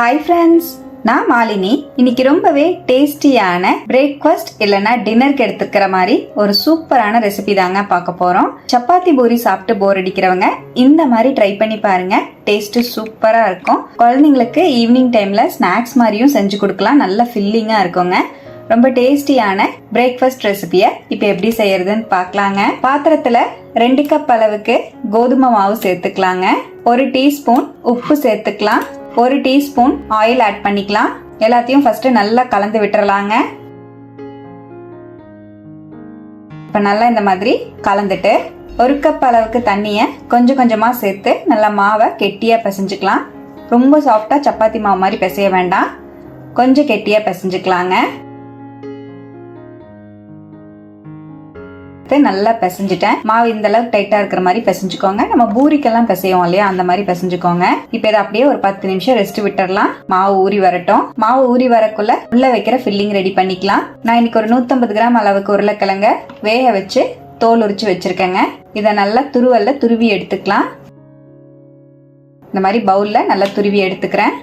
Hi friends நான் மாலினி. இன்னைக்கு ரொம்பவே டேஸ்டியான பிரேக்ஃபாஸ்ட் இல்லைன்னா டின்னருக்கு எடுத்துக்கிற மாதிரி ஒரு சூப்பரான ரெசிபி தாங்க பார்க்க போறோம். சப்பாத்தி பூரி சாப்பிட்டு போர் அடிக்கிறவங்க இந்த மாதிரி ட்ரை பண்ணி பாருங்க. டேஸ்ட் சூப்பரா இருக்கும். குழந்தைங்களுக்கு ஈவினிங் டைம்ல ஸ்நாக்ஸ் மாதிரியும் செஞ்சு கொடுக்கலாம். நல்ல ஃபில்லிங்கா இருக்குங்க. ரொம்ப டேஸ்டியான பிரேக்ஃபாஸ்ட் ரெசிபியை இப்போ எப்படி செய்யறதுன்னு பார்க்கலாங்க. பாத்திரத்துல ரெண்டு கப் அளவுக்கு கோதுமை மாவு சேர்த்துக்கலாங்க. ஒரு டீஸ்பூன் உப்பு சேர்த்துக்கலாம். ஒரு டீஸ்பூன் ஆயில் ஆட் பண்ணிக்கலாம். எல்லாத்தையும் ஃபஸ்ட்டு நல்லா கலந்து விட்டுறலாங்க. இப்போ நல்லா இந்த மாதிரி கலந்துட்டு ஒரு கப் அளவுக்கு தண்ணியை கொஞ்சம் கொஞ்சமாக சேர்த்து நல்லா மாவை கெட்டியாக பிசைஞ்சுக்கலாம். ரொம்ப சாஃப்டாக சப்பாத்தி மாவு மாதிரி பிசைய வேண்டாம். கொஞ்சம் கெட்டியாக பிசைஞ்சுக்கலாங்க. எடுத்து நல்லா பிசைஞ்சிட்டேன். மாவு இந்த அளவுக்கு டைட்டா இருக்கிற மாதிரி பிசைஞ்சுக்கோங்க. நம்ம பூரிக்கெல்லாம் பிசையோம் இல்லையா? அந்த மாதிரி பிசைஞ்சுக்கோங்க. இப்போ இதை அப்படியே ஒரு பத்து நிமிஷம் ரெஸ்ட் விட்டுறலாம். மாவு ஊறி வரட்டும். மாவு ஊறி வரக்குள்ள உள்ள வைக்கிற ஃபில்லிங் ரெடி பண்ணிக்கலாம். நான் இன்னைக்கு ஒரு நூத்தம்பது கிராம் அளவுக்கு உருளைக்கிழங்க வேக வச்சு தோல் உரிச்சு வச்சிருக்கேங்க. இதை நல்லா துருவல்ல துருவி எடுத்துக்கலாம். இந்த மாதிரி பவுல்ல நல்லா துருவி எடுத்துக்கிறேன்.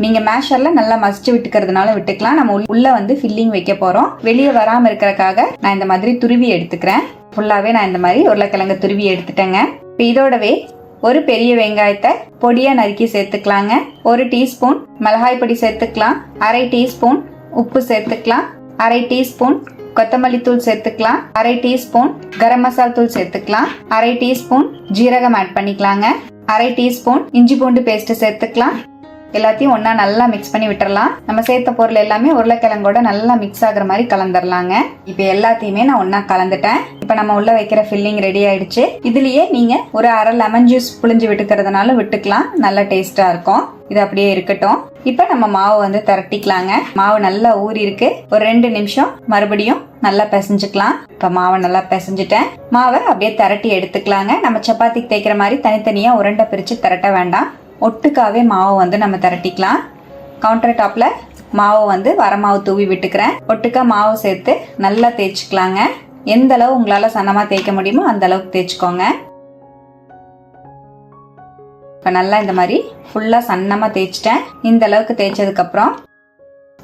நீங்க மேஷர்ல நல்லா மசிச்சு விட்டுக்கிறதுனால விட்டுக்கலாம். நம்ம உள்ள- வந்து ஃபில்லிங் வைக்க போறோம். வெளியே வராம இருக்கிறக்காக நான் இந்த மாதிரி துருவி எடுத்துக்கிறேன். ஃபுல்லாவே நான் இந்த மாதிரி உருளைக்கிழங்கு துருவி எடுத்துட்டேங்க. இப்போ இதோடவே ஒரு பெரிய வெங்காயத்தை பொடியா நறுக்கி சேர்த்துக்கலாங்க. ஒரு டீஸ்பூன் மிளகாய் பொடி சேர்த்துக்கலாம். அரை டீஸ்பூன் உப்பு சேர்த்துக்கலாம். அரை டீஸ்பூன் கொத்தமல்லி தூள் சேர்த்துக்கலாம். அரை டீஸ்பூன் கரம் மசால் தூள் சேர்த்துக்கலாம். அரை டீஸ்பூன் ஜீரகம் ஆட் பண்ணிக்கலாங்க. அரை டீஸ்பூன் இஞ்சி பூண்டு பேஸ்ட் சேர்த்துக்கலாம். எல்லாத்தையும் ஒன்றா நல்லா மிக்ஸ் பண்ணி விட்டுறலாம். நம்ம சேர்த்த பொருள் எல்லாமே உருளைக்கிழங்கோட நல்லா மிக்ஸ் ஆகுற மாதிரி கலந்துடலாங்க இப்போ எல்லாத்தையுமே நான் ஒன்றா கலந்துட்டேன். இப்போ நம்ம உள்ள வைக்கிற ஃபில்லிங் ரெடி ஆயிடுச்சு. இதுலயே நீங்க ஒரு அரை லெமன் ஜூஸ் புளிஞ்சு விட்டுக்கிறதுனால விட்டுக்கலாம். நல்ல டேஸ்டா இருக்கும். இது அப்படியே இருக்கட்டும். இப்போ நம்ம மாவு வந்து திரட்டிக்கலாங்க. மாவு நல்லா ஊறி இருக்கு. ஒரு ரெண்டு நிமிஷம் மறுபடியும் நல்லா பிசைஞ்சுக்கலாம். இப்போ மாவை நல்லா பிசைஞ்சிட்டேன். மாவை அப்படியே திரட்டி எடுத்துக்கலாங்க. நம்ம சப்பாத்திக்கு தேய்க்கிற மாதிரி தனித்தனியா உருண்டை பிரிச்சு திரட்ட வேண்டாம். ஒட்டுக்காவே மாவை வந்து நம்ம திரட்டிக்கலாம். கவுண்டர் டாப்பில் மாவை வந்து வரமாவு தூவி விட்டுக்கிறேன். ஒட்டுக்கா மாவு சேர்த்து நல்லா தேய்ச்சிக்கலாங்க. எந்த அளவு உங்களால் சன்னமாக தேய்க்க முடியுமோ அந்த அளவுக்கு தேய்ச்சிக்கோங்க. இப்போ நல்லா இந்த மாதிரி ஃபுல்லாக சன்னமாக தேய்ச்சிட்டேன். இந்த அளவுக்கு தேய்ச்சதுக்கப்புறம்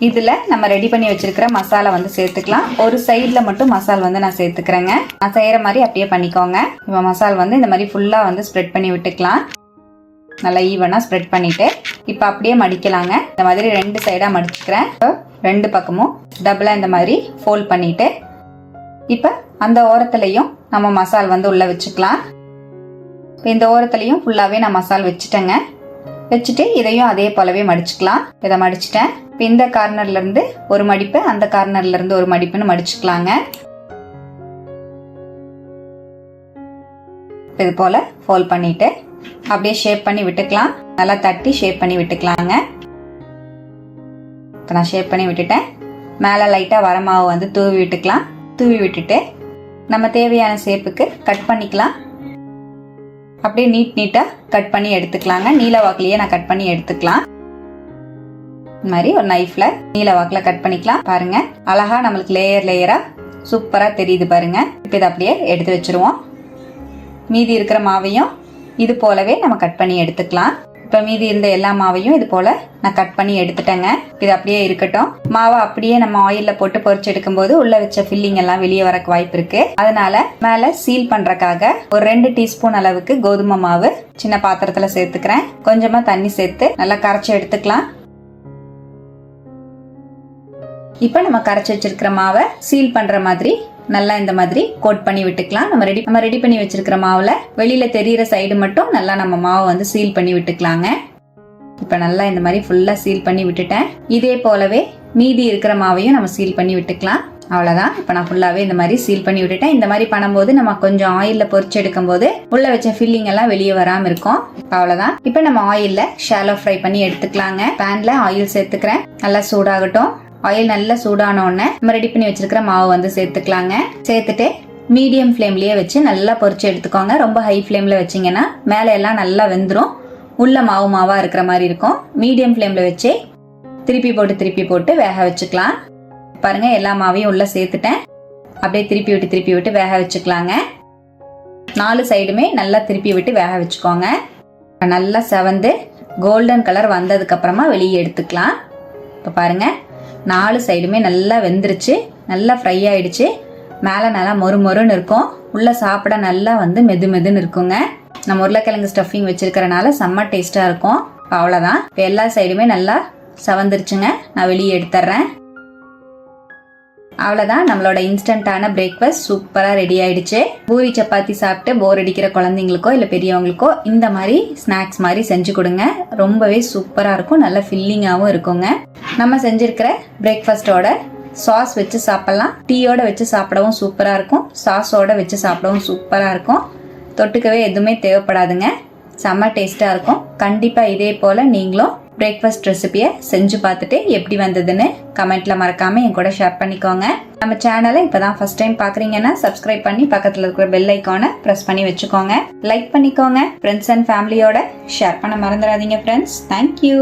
இதில் நம்ம ரெடி பண்ணி வச்சிருக்கிற மசாலா வந்து சேர்த்துக்கலாம். ஒரு சைடில் மட்டும் மசால் வந்து நான் சேர்த்துக்கிறேங்க. நான் செய்கிற மாதிரி அப்படியே பண்ணிக்கோங்க. இப்போ மசால் வந்து இந்த மாதிரி ஃபுல்லாக வந்து ஸ்ப்ரெட் பண்ணி விட்டுக்கலாம். நல்லா ஈவனாக ஸ்ப்ரெட் பண்ணிவிட்டு இப்போ அப்படியே மடிக்கலாங்க. இந்த மாதிரி ரெண்டு சைடாக மடிச்சுக்கிறேன். இப்போ ரெண்டு பக்கமும் டபுளாக இந்த மாதிரி ஃபோல்ட் பண்ணிவிட்டு இப்போ அந்த ஓரத்துலையும் நம்ம மசால் வந்து உள்ளே வச்சுக்கலாம். இப்போ இந்த ஓரத்துலையும் ஃபுல்லாகவே நான் மசால் வச்சுட்டேங்க. வச்சுட்டு இதையும் அதே போலவே மடிச்சுக்கலாம். இதை மடிச்சிட்டேன். இப்போ இந்த கார்னர்லேருந்து ஒரு மடிப்பு அந்த கார்னர்லேருந்து ஒரு மடிப்புன்னு மடிச்சுக்கலாங்க. இது போல ஃபோல்ட் பண்ணிவிட்டு அப்படியே ஷேப் பண்ணி விட்டுக்கலாம். நல்லா தட்டி ஷேப் பண்ணி விட்டுக்கலாங்க. இப்போ நான் ஷேப் பண்ணி விட்டுட்டேன். மேலே லைட்டாக வர மாவு வந்து தூவி விட்டுக்கலாம். தூவி விட்டுட்டு நம்ம தேவையான ஷேப்புக்கு கட் பண்ணிக்கலாம். அப்படியே நீட் நீட்டாக கட் பண்ணி எடுத்துக்கலாங்க. நீல வாக்குலேயே நான் கட் பண்ணி எடுத்துக்கலாம். இந்த மாதிரி ஒரு நைஃப்ல நீல வாக்கில் கட் பண்ணிக்கலாம். பாருங்க. அழகா நம்மளுக்கு லேயர் லேயரா சூப்பரா தெரியுது பாருங்க. இப்போ இதை அப்படியே எடுத்து வச்சிருவோம். மீதி இருக்கிற மாவையும் இது போலவே நம்ம கட் பண்ணி எடுத்துக்கலாம். இப்போ மீதி இருந்த எல்லா மாவையும் இது போல நான் கட் பண்ணி எடுத்துட்டேங்க. இது அப்படியே இருக்கட்டும். மாவை அப்படியே நம்ம ஆயில்ல போட்டு பொரிச்சு எடுக்கும்போது உள்ள வச்ச ஃபில்லிங் எல்லாம் வெளியே வரக்கு வாய்ப்பு இருக்கு. அதனால மேல சீல் பண்ணுறக்காக ஒரு ரெண்டு டீஸ்பூன் அளவுக்கு கோதுமை மாவு சின்ன பாத்திரத்துல சேர்த்துக்கிறேன். கொஞ்சமா தண்ணி சேர்த்து நல்லா கரைச்சி எடுத்துக்கலாம். இப்போ நம்ம கரைச்சி வச்சிருக்கிற மாவை சீல் பண்ற மாதிரி நல்லா இந்த மாதிரி கோட் பண்ணி விட்டுக்கலாம். நம்ம ரெடி நம்ம ரெடி பண்ணி வச்சிருக்கிற மாவுல வெளியில தெரியிற சைடு மட்டும் நல்லா நம்ம மாவை வந்து சீல் பண்ணி விட்டுக்கலாங்க. இப்போ நல்லா இந்த மாதிரி ஃபுல்லா சீல் பண்ணி விட்டுட்டேன். இதே போலவே மீதி இருக்கிற மாவையும் நம்ம சீல் பண்ணி விட்டுக்கலாம். அவ்வளவுதான். இப்போ நான் ஃபுல்லாவே இந்த மாதிரி சீல் பண்ணி விட்டுட்டேன். இந்த மாதிரி பண்ணும்போது நம்ம கொஞ்சம் ஆயில்ல பொறிச்சு எடுக்கும் போது உள்ள வச்ச ஃபில்லிங் எல்லாம் வெளியே வராம இருக்கும். அவ்வளவுதான். இப்போ நம்ம ஆயில்ல ஷாலோ ஃப்ரை பண்ணி எடுத்துக்கலாங்க. பேன்ல ஆயில் சேர்த்துக்கிறேன். நல்லா சூடாகட்டும். ஆயில் நல்லா சூடான உடனே நம்ம ரெடி பண்ணி வச்சிருக்கிற மாவு வந்து சேர்த்துக்கலாங்க. சேர்த்துட்டு மீடியம் ஃப்ளேம்லயே வச்சு நல்லா பொறிச்சு எடுத்துக்கோங்க. ரொம்ப ஹை ஃப்ளேம்ல வச்சீங்கன்னா மேலே எல்லாம் நல்லா வெந்துடும் உள்ள மாவு மாவா இருக்கிற மாதிரி இருக்கும். மீடியம் ஃப்ளேம்ல வச்சு திருப்பி போட்டு திருப்பி போட்டு வேக வச்சுக்கலாம். பாருங்க எல்லா மாவையும் உள்ள சேர்த்துட்டேன். அப்படியே திருப்பி விட்டு திருப்பி விட்டு வேக வச்சுக்கலாங்க. நாலு சைடுமே நல்லா திருப்பி விட்டு வேக வச்சுக்கோங்க. நல்லா செவந்து கோல்டன் கலர் வந்ததுக்கு அப்புறமா வெளியே எடுத்துக்கலாம். இப்போ பாருங்கள் நாலு சைடுமே நல்லா வெந்துருச்சு. நல்லா ஃப்ரை ஆயிடுச்சு. மேலே நல்லா மொறு மொறுன்னு இருக்கும். உள்ளே சாப்பிட நல்லா வந்து மெது மெதுன்னு இருக்குங்க. நம்ம உருளைக்கிழங்கு ஸ்டஃபிங் வச்சிருக்கிறனால செம்ம டேஸ்ட்டாக இருக்கும். அவ்வளோதான் இப்போ எல்லா சைடுமே நல்லா சவந்துருச்சுங்க. நான் வெளியே எடுத்துட்றேன் அவ்வளோதான் நம்மளோட இன்ஸ்டன்ட்டான பிரேக்ஃபாஸ்ட் சூப்பராக ரெடி ஆயிடுச்சு. பூரி சப்பாத்தி சாப்பிட்டு போர் அடிக்கிற குழந்தைங்களுக்கோ இல்லை பெரியவங்களுக்கோ இந்த மாதிரி ஸ்நாக்ஸ் மாதிரி செஞ்சு கொடுங்க. ரொம்பவே சூப்பராக இருக்கும். நல்லா ஃபில்லிங்காகவும் இருக்குங்க. நம்ம செஞ்சிருக்கிற பிரேக்ஃபாஸ்ட்டோட சாஸ் வச்சு சாப்பிட்லாம். டீயோட வச்சு சாப்பிடவும் சூப்பராக இருக்கும். சாஸோட வச்சு சாப்பிடவும் சூப்பராக இருக்கும். தொட்டுக்கவே எதுவுமே தேவைப்படாதுங்க. செம்ம டேஸ்ட்டாக இருக்கும். கண்டிப்பாக இதே போல் நீங்களும் பிரேக்ஃபாஸ்ட் ரெசிபியை செஞ்சு பார்த்துட்டு எப்படி வந்ததுன்னு கமெண்ட்டில் மறக்காமல் என் கூட ஷேர் பண்ணிக்கோங்க. நம்ம சேனலை இப்போ தான் ஃபர்ஸ்ட் டைம் பார்க்குறீங்கன்னா சப்ஸ்கிரைப் பண்ணி பக்கத்தில் இருக்கிற பெல் ஐக்கானை ப்ரெஸ் பண்ணி வச்சுக்கோங்க. லைக் பண்ணிக்கோங்க. ஃப்ரெண்ட்ஸ் அண்ட் ஃபேமிலியோட ஷேர் பண்ண மறந்துடாதீங்க ஃப்ரெண்ட்ஸ் தேங்க்யூ